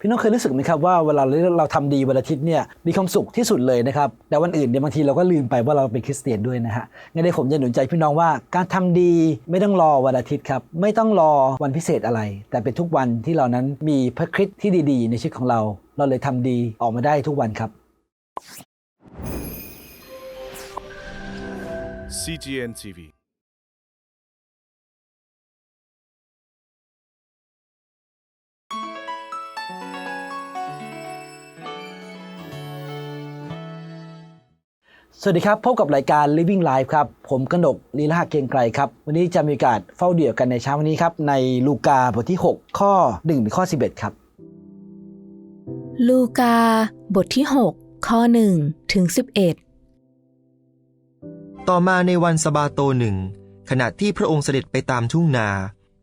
พี่น้องเคยรู้สึกไหมครับว่าเวลาเราทำดีวันอาทิตย์เนี่ยมีความสุขที่สุดเลยนะครับแต่วันอื่นเนี่ยบางทีเราก็ลืมไปว่าเราเป็นคริสเตียนด้วยนะฮะงั้นเดี๋ยวผมจะหนุนใจพี่น้องว่าการทำดีไม่ต้องรอวันอาทิตย์ครับไม่ต้องรอวันพิเศษอะไร แต่เป็นทุกวันที่เรานั้นมีพระคริสต์ที่ดี ๆ ในชีวิตของเรา เราเลยทำดีออกมาได้ทุกวันครับ CGN TV. สวัสดีครับ พบกับรายการ Living Life ครับ ผมกนกลีลาเกรียงไกรครับ วันนี้จะมีโอกาสเฝ้าเดี่ยวกันในเช้าวันนี้ครับ ในลูกาบทที่ 6 ข้อ1ถึงข้อ 11 ครับ ลูกา บทที่ 6 ข้อ1ถึง11 ต่อมาในวันสะบาโตหนึ่งขณะที่พระองค์เสด็จไปตามทุ่งนา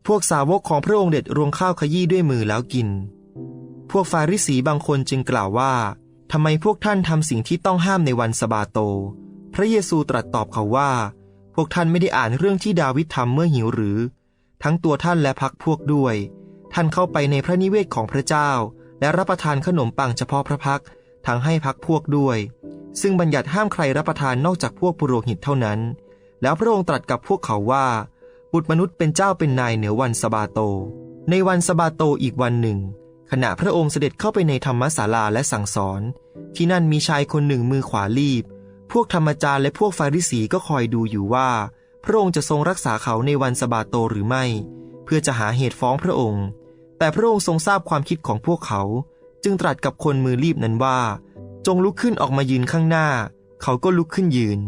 พวกสาวกของพระองค์เด็ดรวงข้าวขยี้ด้วยมือแล้วกิน พวกฟาริสีบางคนจึงกล่าวว่า ทำไมพวกท่านทำสิ่งที่ต้องห้ามในวันสะบาโต พระเยซูตรัสตอบเขาว่า พวกท่านไม่ได้อ่านเรื่องที่ดาวิดทำเมื่อหิวหรือ ทั้งตัวท่านและพักพวกด้วย ท่านเข้าไปในพระนิเวศของพระเจ้า และรับประทานขนมปังเฉพาะพระพัก ทั้งให้พักพวกด้วย ซึ่งบัญญัติห้ามใครรับประทานนอกจากพวกปุโรหิตเท่านั้น แล้วพระองค์ตรัสกับพวกเขาว่า บุตรมนุษย์เป็นเจ้าเป็นนายเหนือวันสะบาโต ในวันสะบาโตอีกวันหนึ่ง ขณะพระองค์เสด็จเข้าไปในธรรมศาลาและสั่งสอน ที่นั่นมีชายคนหนึ่งมือขวาลีบ พวกธรรมจารย์และพวกฟาริสีก็คอยดูอยู่ว่า พระองค์จะทรงรักษาเขาในวันสะบาโตหรือไม่ เพื่อจะหาเหตุฟ้องพระองค์ แต่พระองค์ทรงทราบความคิดของพวกเขา จึงตรัสกับคนมือลีบนั้นว่า จงลุกขึ้นออกมายืนข้างหน้า เขาก็ลุกขึ้นยืน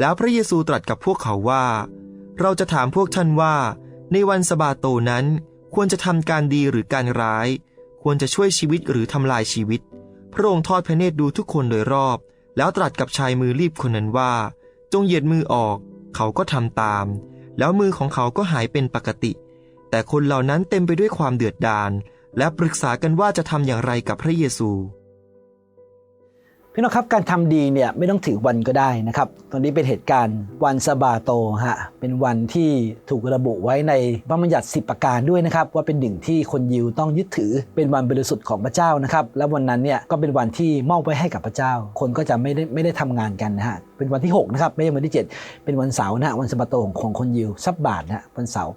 แล้วพระเยซูตรัสกับพวกเขาว่า เราจะถามพวกท่านว่า ในวันสะบาโตนั้นควรจะทำการดีหรือการร้าย ควรจะช่วยชีวิตหรือทำลายชีวิต พระองค์ทอดพระเนตรดูทุกคนโดยรอบ แล้วตรัสกับชายมือรีบคนนั้นว่า จงเหยียดมือออก เขาก็ทำตาม แล้วมือของเขาก็หายเป็นปกติ แต่คนเหล่านั้นเต็มไปด้วยความเดือดดาลและปรึกษากันว่าจะทำอย่างไรกับพระเยซู พี่น้องครับการทำดีเนี่ยไม่ต้องถือวันก็ได้นะครับ ตอนนี้เป็นเหตุการณ์วันสบาโตฮะเป็นวันที่ถูกระบุไว้ในพระบัญญัติ 10 ประการด้วยนะครับ ว่าเป็นหนึ่งที่คนยิวต้องยึดถือเป็นวันบริสุทธิ์ของพระเจ้านะครับ และวันนั้นเนี่ยก็เป็นวันที่มอบไว้ให้กับพระเจ้า คนก็จะไม่ได้ไม่ได้ทำงานกันนะฮะเป็นวันที่6นะครับไม่ใช่วันที่ 7 เป็นวันเสาร์นะฮะวันสะบาโตของของคนยิวซับบาทนะฮะวันเสาร์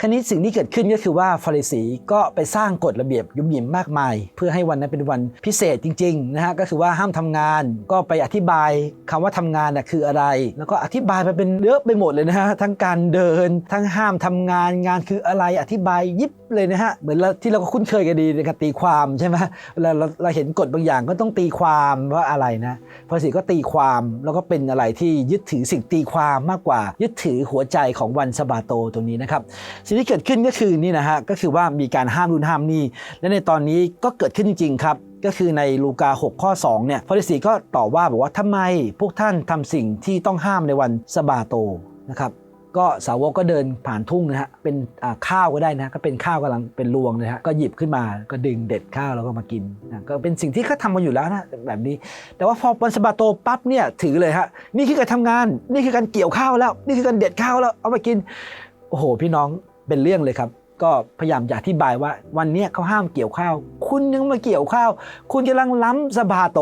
คราวนี้สิ่งที่เกิดขึ้นก็คือว่าฟาริสีก็ไปสร้างกฎระเบียบยุ่มยิมมากมาย เพื่อให้วันนั้นเป็นวันพิเศษจริงๆนะฮะก็คือว่าห้ามทำงาน ก็ไปอธิบายคำว่าทำงานน่ะคืออะไร แล้วก็อธิบายไปเป็นเยอะไปหมดเลยนะฮะทั้งการเดิน ทั้งห้ามทำงานงานคืออะไรอธิบายยิบเลยนะฮะเหมือนที่เราก็คุ้นเคยกันดีในการตีความใช่ไหมเวลาเราเราเห็นกฎบางอย่างก็ต้องตีความว่าอะไรนะภาษีก็ตีความแล้วก็เป็นอะไรที่ยึดถือสิ่งตีความมากกว่า ยึดถือหัวใจของวันสบาโตตรงนี้นะครับสิ่งที่เกิดขึ้นก็คือนี่นะฮะก็คือว่ามีการห้ามรุ่นห้ามนี่และในตอนนี้ก็เกิดขึ้นจริงๆครับก็คือในลูกา 6 ข้อ2เนี่ยฟาริสีก็ต่อว่าบอกว่าทำไมพวกท่านทำสิ่งที่ต้องห้ามในวันสบาโตนะครับก็สาวกก็เดินผ่านทุ่งนะฮะเป็นข้าวก็ได้นะก็เป็นข้าวกำลังเป็นรวงนะฮะก็หยิบขึ้นมาก็ดึงเด็ดข้าวแล้วก็มากินนะก็เป็นสิ่งที่เขาทำมาอยู่แล้วนะแบบนี้ แต่ว่าพอวันสบาโตปั๊บเนี่ยถือเลยฮะนี่คือการทำงาน นี่คือการเกี่ยวข้าวแล้ว นี่คือการเด็ดข้าวแล้วเอามากินโอ้โห พี่น้องเป็นเรื่องเลยครับ ก็พยายามจะอธิบายว่า วันเนี้ยเขาห้ามเกี่ยวข้าว คุณยังมาเกี่ยวข้าว คุณกำลังล้ำสบาโต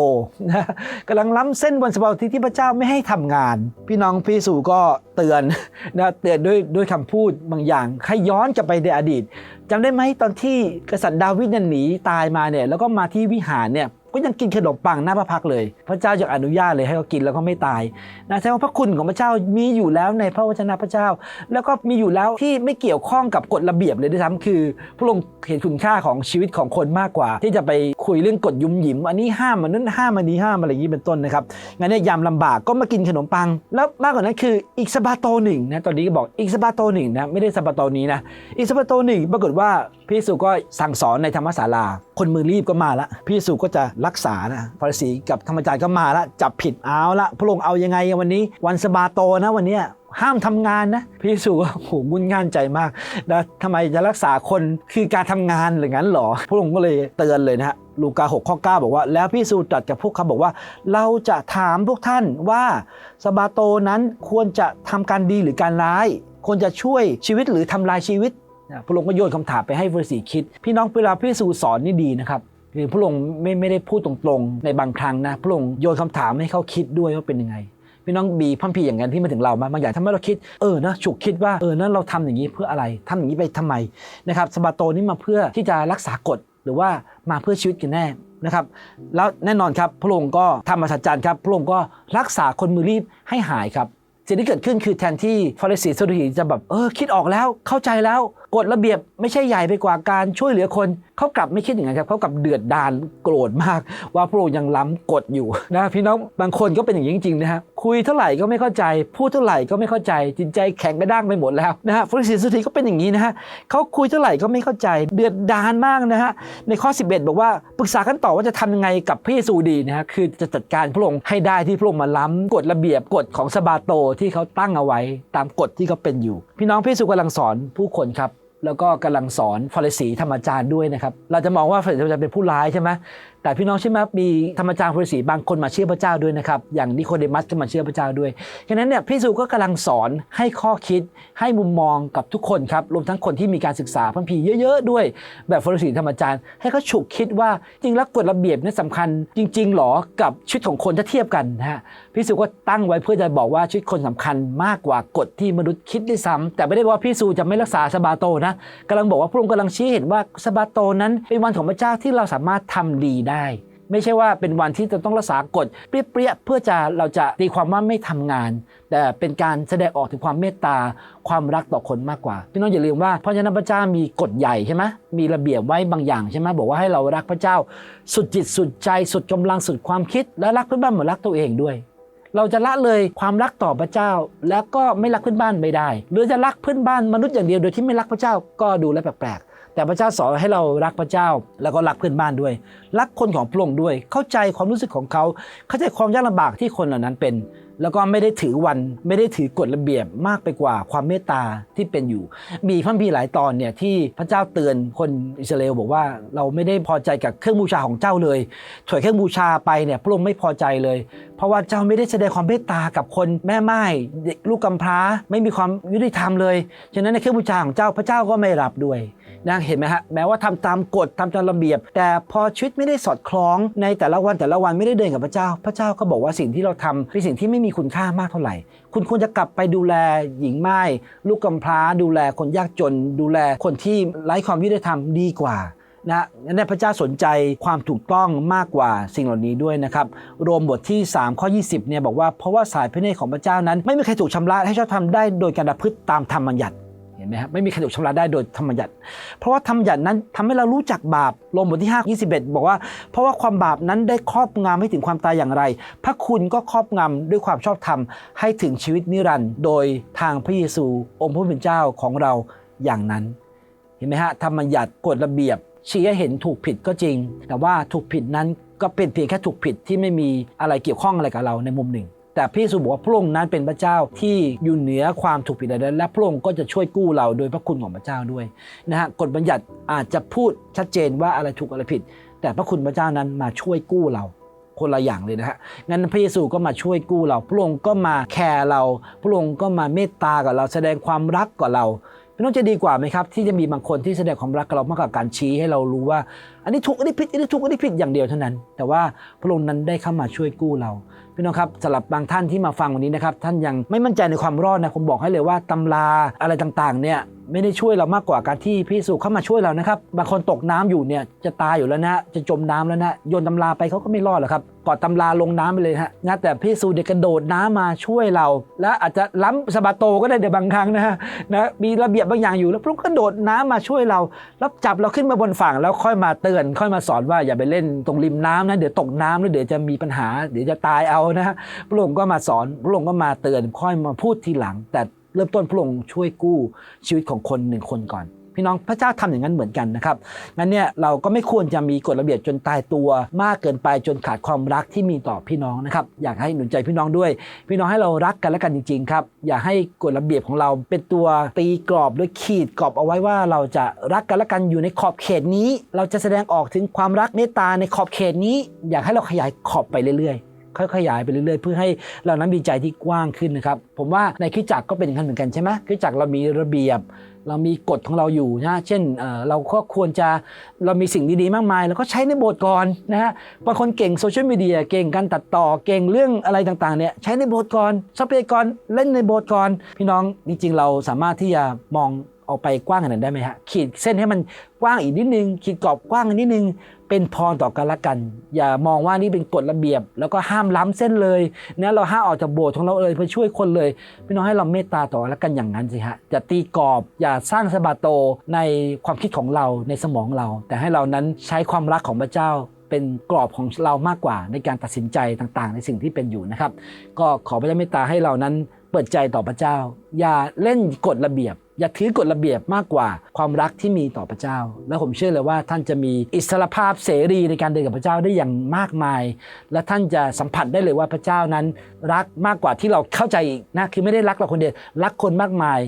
นะกำลังล้ำเส้นวันสบาโตที่พระเจ้าไม่ให้ทำงาน พี่น้องพี่สู่ก็เตือนนะเตือนด้วยด้วยคำพูดบางอย่างให้ย้อนกลับไปในอดีตจำได้ไหมตอนที่กษัตริย์ดาวิดเนี่ยหนีตายมาเนี่ยแล้วก็มาที่วิหารเนี่ย ก็ยังกินขนมปังหน้าพระพักเลย พระเจ้ายังอนุญาตเลยให้เขากินแล้วก็ไม่ตายนะแสดงว่าพระคุณของพระเจ้ามีอยู่แล้วในพระวจนะพระเจ้า แล้วก็มีอยู่แล้วที่ไม่เกี่ยวข้องกับกฎระเบียบเลยด้วยซ้ำคือพระองค์เห็นคุณค่าของชีวิตของคนมากกว่า ที่จะไป คุยเรื่องกฎยุมหยิม อันนี้ห้ามอันนั้นห้ามอันนี้ห้ามอะไรอย่างนี้เป็นต้นนะครับงั้นเนี่ยยามลำบากก็มากินขนมปัง แล้วมากกว่านั้นคืออีกสบาโตหนึ่งนะตอนนี้ก็บอกอีกสบาโตหนึ่งนะไม่ได้สบาโตนี้นะอีกสบาโตหนึ่งปรากฏว่าพี่สุก็สั่งสอนในธรรมศาลา คนมือรีบก็มาละพี่สุก็จะรักษานะฟาริสีกับธรรมจารย์ก็มาละจับผิดเอาละพระองค์เอายังไงวันนี้ วันสบาโตนะวันเนี้ยห้ามทำงานนะพี่สุก็โหงุนง่านใจมากนะทำไมจะรักษาคนคือการทำงานหรืองั้นหรอพระองค์ก็เลยเตือนเลยนะฮะ ลูกา6ข้อ9บอกว่า แล้วพี่สุตรัสกับพวกเขาบอกว่า เราจะถามพวกท่านว่าสะบาโตนั้นควรจะทำการดีหรือการร้าย ควรจะช่วยชีวิตหรือทำลายชีวิตนะพระองค์ก็โยนคำถามไปให้ฟาริสีคิด พี่น้องเวลาพี่สุสอนนี่ดีนะครับหรือพระองค์ไม่ไม่ได้พูดตรงๆ ในบางครั้งนะพระองค์โยนคำถามให้เขาคิดด้วยว่าเป็นยังไงพี่น้องบีพัมพีร์อย่างนั้นที่มาถึงเรามาบางอย่างทำให้เราคิดเออนะฉุกคิดว่าเออนั้นเราทำอย่างนี้เพื่ออะไรทำอย่างนี้ไปทำไมนะครับสบาโตนี่มาเพื่อที่จะรักษากฎ หรือว่ามาเพื่อชีวิตกันแน่นะครับ แล้วแน่นอนครับพระองค์ก็ทำมาสัจจรรย์ครับพระองค์ก็รักษาคนมือรีบให้หายครับสิ่งที่เกิดขึ้นคือแทนที่ฟาริสีสดุถีจะแบบเออคิดออกแล้วเข้าใจแล้ว กฎระเบียบไม่ใช่ใหญ่ไปกว่าการช่วยเหลือคนเขากลับไม่คิดอย่างนั้นครับเขากลับเดือดดาลโกรธมาก ว่าพระองค์ยังล้ำกฎอยู่นะพี่น้องบางคนก็เป็นอย่างนี้จริงๆนะฮะคุยเท่าไหร่ก็ไม่เข้าใจ พูดเท่าไหร่ก็ไม่เข้าใจ จิตใจแข็งกระด้างไปหมดแล้วนะฮะฟริสีสดุถีก็เป็นอย่างนี้นะฮะเขาคุยเท่าไหร่ก็ไม่เข้าใจ เดือดดาลมากนะฮะในข้อ 11 บอกว่าปรึกษากันต่อว่าจะทำยังไงกับพระเยซูดีนะฮะคือจะจัดการพระองค์ให้ได้ที่พระองค์มาล้ำกฎระเบียบกฎของสบาโตที่เขาตั้งเอาไว้ ตามกฎที่เขาเป็นอยู่ พี่น้องพระเยซูกำลังสอนผู้คนครับ แล้วก็กำลังสอนฟาริสีธรรมจารย์ด้วยนะครับ เราจะมองว่าฟาริสีธรรมจารย์เป็นผู้ร้ายใช่ไหมแต่พี่น้องใช่ไหมมีธรรมจารย์ฟาริสีบางคนมาเชื่อพระเจ้าด้วยนะครับ อย่างนิโคเดมัสก็มาเชื่อพระเจ้าด้วยฉะนั้นเนี่ยพี่ซูก็กำลังสอนให้ข้อคิดให้มุมมองกับทุกคนครับ รวมทั้งคนที่มีการศึกษาพระคัมภีร์เยอะๆด้วย แบบฟาริสีธรรมจารย์ ให้เขาฉุกคิดว่าจริงแล้วกฎระเบียบนี่สำคัญ จริงๆหรอกับชีวิตของคนถ้าเทียบกันนะฮะพี่ซูก็ตั้งไว้เพื่อจะบอกว่าชีวิตคนสำคัญมากกว่ากฎที่มนุษย์คิดด้วยซ้ำแต่ไม่ได้ว่าพี่ซูจะไม่รักษาสบาโตนะกำลังบอกว่าพระองค์กำลังชี้เห็นว่าสบาโตนั้นเป็นวันของพระเจ้าที่เราสามารถทำดีได้ ไม่ใช่ว่าเป็นวันที่จะต้องรักษากฎเปรี้ยๆเพื่อจะเราจะตีความว่าไม่ทำงาน แต่เป็นการแสดงออกถึงความเมตตาความรักต่อคนมากกว่าพี่น้องอย่าลืมว่าพระเจ้าพระเจ้ามีกฎใหญ่ใช่ไหมมีระเบียบไว้บางอย่างใช่ไหมบอกว่าให้เรารักพระเจ้า สุดจิตสุดใจสุดกำลังสุดความคิด และรักเพื่อนบ้านเหมือนรักตัวเองด้วย เราจะละเลยความรักต่อพระเจ้า แล้วก็ไม่รักเพื่อนบ้านไม่ได้ หรือจะรักเพื่อนบ้านมนุษย์อย่างเดียวโดยที่ไม่รักพระเจ้าก็ดูแลแปลกๆ แต่พระเจ้าสอนให้เรารักพระเจ้าแล้วก็รักเพื่อนบ้านด้วย รักคนของพระองค์ด้วย เข้าใจความรู้สึกของเขา เข้าใจความยากลำบากที่คนเหล่านั้นเป็น แล้วก็ไม่ได้ถือวันไม่ได้ถือกฎระเบียบมากไปกว่าความเมตตาที่เป็นอยู่ มีพระคัมภีหลายตอนเนี่ยที่พระเจ้าเตือนคนอิสราเอลบอกว่าเราไม่ได้พอใจกับเครื่องบูชาของเจ้าเลยถวยเครื่องบูชาไปเนี่ยพระองค์ไม่พอใจเลย เพราะว่าเจ้าไม่ได้แสดงความเมตตากับคนแม่ไม้เด็กลูกกำพร้า ไม่มีความยุติธรรมเลยฉะนั้นในเครื่องบูชาของเจ้าพระเจ้าก็ไม่รับด้วย นะเห็นไหมฮะแม้ว่าทำตามกฎทำตามระเบียบ แต่พอชีวิตไม่ได้สอดคล้องในแต่ละวันแต่ละวันไม่ได้เดินกับพระเจ้า พระเจ้าก็บอกว่าสิ่งที่เราทำเป็นสิ่งที่ไม่มีคุณค่ามากเท่าไหร่ คุณควรจะกลับไปดูแลหญิงไม้ลูกกำพร้า ดูแลคนยากจน ดูแลคนที่ไร้ความยุติธรรมดีกว่านะนั่นพระเจ้าสนใจความถูกต้องมากกว่าสิ่งเหล่านี้ด้วยนะครับโรมบทที่ 3 ข้อ 20เนี่ยบอกว่าเพราะว่าสายพระเนตรของพระเจ้านั้น ไม่มีใครถูกชำระให้ชอบทำได้โดยการประพฤติตามธรรมบัญญัติ ห็นไหมครับไม่มีใครถูกชำระได้โดยธรรมบัติเพราะว่าธรรมบัตินั้นทำให้เรารู้จักบาปลงบทที่5 21 บอกว่า เพราะว่าความบาปนั้นได้ครอบงำให้ถึงความตายอย่างไร พระคุณก็ครอบงำด้วยความชอบธรรมให้ถึงชีวิตนิรันดร์โดยทางพระเยซูองค์พระผู้เป็นเจ้าของเราอย่างนั้น เห็นไหมฮะธรรมบัญญัติกฎระเบียบชี้ให้เห็นถูกผิดก็จริง แต่ว่าถูกผิดนั้นก็เป็นเพียงแค่ถูกผิดที่ไม่มีอะไรเกี่ยวข้องอะไรกับเราในมุมหนึ่ง แต่พระเยซูบอกว่าพระองค์นั้นเป็นพระเจ้าที่อยู่เหนือความถูกผิดใดๆและพระองค์ก็จะช่วยกู้เราโดยพระคุณของพระเจ้าด้วยนะฮะกฎบัญญัติอาจจะพูดชัดเจนว่าอะไรถูกอะไรผิด แต่พระคุณพระเจ้านั้นมาช่วยกู้เราคนละอย่างเลยนะฮะ งั้นพระเยซูก็มาช่วยกู้เรา พระองค์ก็มาแคร์เรา พระองค์ก็มาเมตตากับเรา แสดงความรักกับเราพี่น้องจะดีกว่าไหมครับ ที่จะมีบางคนที่แสดงความรักกับเรามากกว่าการชี้ให้เรารู้ว่า อันนี้ถูกอันนี้ผิดอันนี้ถูกอันนี้ผิดอย่างเดียวเท่านั้น แต่ว่าพระองค์นั้นได้เข้ามาช่วยกู้เราพี่น้องครับสำหรับบางท่านที่มาฟังวันนี้นะครับท่านยังไม่มั่นใจในความรอดนะผมบอกให้เลยว่าตำราอะไรต่างๆเนี่ยไม่ได้ช่วยเรามากกว่าการที่พระเยซูเข้ามาช่วยเรานะครับบางคนตกน้ำอยู่เนี่ยจะตายอยู่แล้วนะจะจมน้ำแล้วนะโยนตำราไปเขาก็ไม่รอดหรอกครับกอดตำราลงน้ำไปเลยฮะนะแต่พระเยซูเด็กกระโดดน้ำมาช่วยเรา และอาจจะล้ำสบาโตก็ได้ในบางครั้งนะฮะนะมีระเบียบบางอย่างอยู่แล้วพระองค์ก็โดดน้ำมาช่วยเรา แล้วจับเราขึ้นมาบนฝั่งแล้วค่อยมาเตือนค่อยมาสอนว่าอย่าไปเล่นตรงริมน้ำนะเดี๋ยวตกน้ำแล้วเดี๋ยวจะมีปัญหา เดี๋ยวจะตายเอานะฮะพระองค์ก็มาสอนพระองค์ก็มาเตือนค่อยมาพูดทีหลัง แต่เริ่มต้นพระองค์ช่วยกู้ชีวิตของคนหนึ่งคนก่อน พี่น้องพระเจ้าทำอย่างนั้นเหมือนกันนะครับงั้นเนี่ยเราก็ไม่ควรจะมีกฎระเบียบจนตายตัวมากเกินไปจนขาดความรักที่มีต่อพี่น้องนะครับอยากให้หนุนใจพี่น้องด้วย พี่น้องให้เรารักกันและกันจริงๆครับอย่าให้กฎระเบียบของเราเป็นตัวตีกรอบหรือขีดกรอบเอาไว้ว่าเราจะรักกันและกันอยู่ในขอบเขตนี้ เราจะแสดงออกถึงความรักเมตตาในขอบเขตนี้ อยากให้เราขยายขอบไปเรื่อยๆค่อยๆขยายไปเรื่อยๆ เพื่อให้เรานั้นมีใจที่กว้างขึ้นนะครับ ผมว่าในคริสตจักรก็เป็นอย่างนั้นเหมือนกันใช่ไหมคริสตจักรเรามีระเบียบ เรามีกฎของเราอยู่นะเช่นเราก็ควรจะเรามีสิ่งดีๆมากมายแล้วก็ใช้ในบทก่อนนะฮะบางคนเก่งโซเชียลมีเดียเก่งการตัดต่อเก่งเรื่องอะไรต่างๆเนี่ยใช้ในบทก่อนทรัพยากรเล่นในบทก่อนพี่น้องจริงๆเราสามารถที่จะมอง ออกไปกว้างขนาดได้ไหมฮะขีดเส้นให้มันกว้างอีกนิดนึง ขีดกรอบกว้างอีกนิดนึง เป็นพรต่อกันละกัน อย่ามองว่านี่เป็นกฎระเบียบ แล้วก็ห้ามล้ำเส้นเลยนะเราห้ามออกจากโบสถ์ของเราเลยเพื่อช่วยคนเลยพี่น้องให้เราเมตตาต่อกันละกันอย่างนั้นสิฮะอย่าตีกรอบอย่าสร้างสะบาโตในความคิดของเราในสมองเรา แต่ให้เรานั้นใช้ความรักของพระเจ้าเป็นกรอบของเรามากกว่าในการตัดสินใจต่างๆ ในสิ่งที่เป็นอยู่นะครับ ก็ขอพระเจ้าเมตตาให้เรานั้น เปิดใจต่อพระเจ้า อย่าเล่นกฎระเบียบ อย่าถือกฎระเบียบมากกว่าความรักที่มีต่อพระเจ้า และผมเชื่อเลยว่าท่านจะมีอิสรภาพเสรีในการเดินกับพระเจ้าได้อย่างมากมาย และท่านจะสัมผัสได้เลยว่าพระเจ้านั้น รักมากกว่าที่เราเข้าใจอีกนะคือไม่ได้รักเราคนเดียวรักคนมากมาย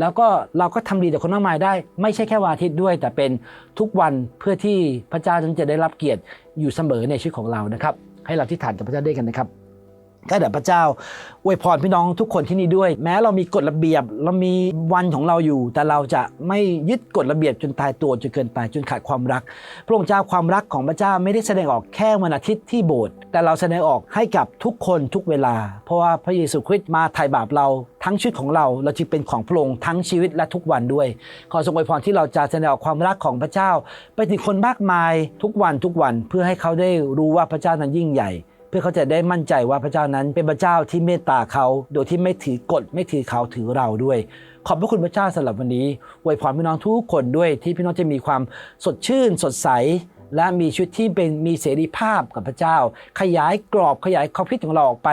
แล้วก็เราก็ทำดีต่อคนมากมายได้ ไม่ใช่แค่วันอาทิตย์ด้วย แต่เป็นทุกวันเพื่อที่พระเจ้านั้นจะได้รับเกียรติอยู่เสมอในชีวิตของเรานะครับ ให้เราที่ฐานกับพระเจ้าด้วยกันนะครับ ก็เดี๋ยวพระเจ้าอวยพรพี่น้องทุกคนที่นี่ด้วย แม้เรามีกฎระเบียบเรามีวันของเราอยู่ แต่เราจะไม่ยึดกฎระเบียบจนตายตัวจนเกินไปจนขาดความรัก พระองค์เจ้าความรักของพระเจ้าไม่ได้แสดงออกแค่วันอาทิตย์ที่โบสถ์แต่เราแสดงออกให้กับทุกคนทุกเวลา เพราะว่าพระเยซูคริสต์มาไถ่บาปเราทั้งชีวิตของเราเราจึงเป็นของพระองค์ทั้งชีวิตและทุกวันด้วย ขอทรงอวยพรที่เราจะแสดงออกความรักของพระเจ้า ไปถึงคนมากมายทุกวันทุกวันเพื่อให้เขาได้รู้ว่าพระเจ้านั้นยิ่งใหญ่ พื่อเขาจะได้มั่นใจว่าพระเจ้านั้นเป็นพระเจ้าที่เมตตาเขาโดยที่ไม่ถือกฎไม่ถือเขาถือเราด้วย ขอบพระคุณพระเจ้าสำหรับวันนี้อวยพรพี่น้องทุกคนด้วยที่พี่น้องจะมีความสดชื่น สดใส และมีชีวิตที่เป็นมีเสรีภาพกับพระเจ้า ขยายกรอบขยายความคิดของเราออกไป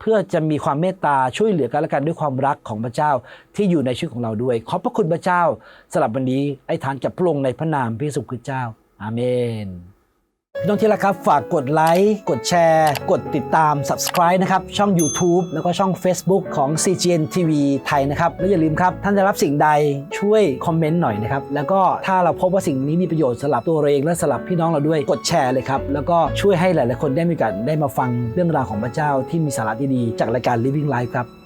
เพื่อจะมีความเมตตาช่วยเหลือกันและกันด้วยความรักของพระเจ้าที่อยู่ในชีวิตของเราด้วย ขอบพระคุณพระเจ้าสำหรับวันนี้ไอ้ฐานกับพระองค์ในพระนามพระเยซูคริสต์เจ้า อาเมน พี่น้องที่รักครับ ฝากกดไลค์กดแชร์ กดติดตาม subscribe นะครับ ช่อง YouTube แล้วก็ช่อง Facebook ของ CGN TV ไทยนะครับ และอย่าลืมครับ ท่านจะรับสิ่งใดช่วยคอมเมนต์หน่อยนะครับ แล้วก็ถ้าเราพบว่าสิ่งนี้มีประโยชน์สำหรับตัวเราเองและสำหรับพี่น้องเราด้วยกดแชร์เลยครับ แล้วก็ช่วยให้หลาย ๆ คนได้มีโอกาสได้มาฟังเรื่องราวของพระเจ้าที่มีสาระดี ๆ จากรายการ Living Life ครับ